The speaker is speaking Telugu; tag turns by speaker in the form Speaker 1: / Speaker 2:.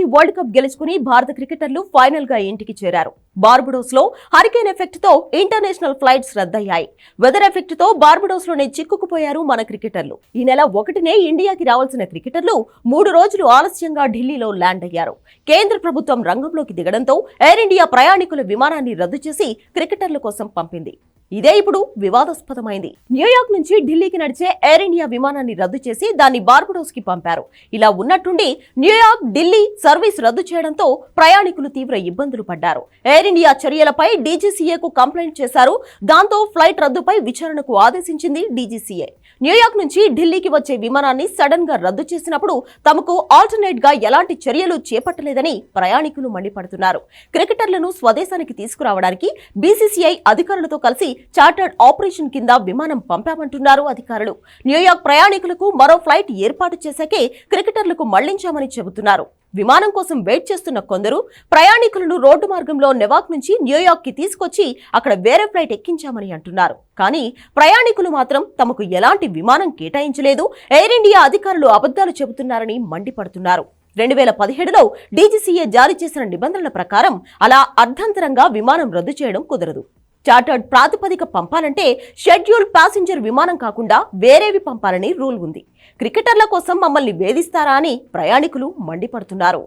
Speaker 1: ట్వంటీ వరల్డ్ కప్ గెలుచుకుని భారత క్రికెటర్లు ఫైనల్గా ఇంటికి చేరారు. బార్బుడోస్లో హరికేన్ ఎఫెక్ట్తో ఇంటర్నేషనల్ ఫ్లైట్స్ రద్దయ్యాయి. వెదర్ ఎఫెక్ట్తో బార్బుడోస్లోనే చిక్కుకుపోయారు మన క్రికెటర్లు. ఈ నెల ఒకటినే ఇండియాకి రావాల్సిన క్రికెటర్లు మూడు రోజులు ఆలస్యంగా ఢిల్లీలో ల్యాండ్ అయ్యారు. కేంద్ర ప్రభుత్వం రంగంలోకి దిగడంతో ఎయిర్ ఇండియా ప్రయాణికుల విమానాన్ని రద్దు చేసి క్రికెటర్ల కోసం పంపింది. ఇదే ఇప్పుడు వివాదాస్పదమైంది. న్యూయార్క్ నుంచి ఢిల్లీకి నడిచే ఎయిర్ ఇండియా విమానాన్ని రద్దు చేసి దాన్ని బార్బడోస్కి పంపారు. ఇలా ఉన్నట్టుండి న్యూయార్క్ ఢిల్లీ సర్వీస్ రద్దు చేయడంతో ప్రయాణికులు తీవ్ర ఇబ్బందులు పడ్డారు. ఎయిర్ ఇండియా చర్యలపై డీజీసీఏకు కంప్లైంట్ చేశారు. దాంతో ఫ్లైట్ రద్దుపై విచారణకు ఆదేశించింది డీజీసీఏ. న్యూయార్క్ నుంచి ఢిల్లీకి వచ్చే విమానాన్ని సడన్గా రద్దు చేసినప్పుడు తమకు ఆల్టర్నేట్గా ఎలాంటి చర్యలు చేపట్టలేదని ప్రయాణికులు మండిపడుతున్నారు. క్రికెటర్లను స్వదేశానికి తీసుకురావడానికి బీసీసీఐ అధికారులతో కలిసి చార్టర్డ్ ఆపరేషన్ కింద విమానం పంపామంటున్నారు అధికారులు. న్యూయార్క్ ప్రయాణికులకు మరో ఫ్లైట్ ఏర్పాటు చేశాకే క్రికెటర్లకు మళ్ళించామని చెబుతున్నారు. విమానం కోసం వెయిట్ చేస్తున్న కొందరు ప్రయాణికులను రోడ్డు మార్గంలో నెవాక్ నుంచి న్యూయార్క్కి తీసుకొచ్చి అక్కడ వేరే ఫ్లైట్ ఎక్కించామని అంటున్నారు. కానీ ప్రయాణికులు మాత్రం తమకు ఎలాంటి విమానం కేటాయించలేదు. ఎయిర్ ఇండియా అధికారులు అబద్ధాలు చెబుతున్నారని మండిపడుతున్నారు. రెండు వేల పదిహేడులో డీజీసీఏ జారీ చేసిన నిబంధనల ప్రకారం అలా అర్ధంతరంగా విమానం రద్దు చేయడం కుదరదు. చార్టర్డ్ ప్రాతిపదిక పంపాలంటే షెడ్యూల్ ప్యాసింజర్ విమానం కాకుండా వేరేవి పంపాలని రూల్ ఉంది. క్రికెటర్ల కోసం మమ్మల్ని వేధిస్తారా అని ప్రయాణికులు మండిపడుతున్నారు.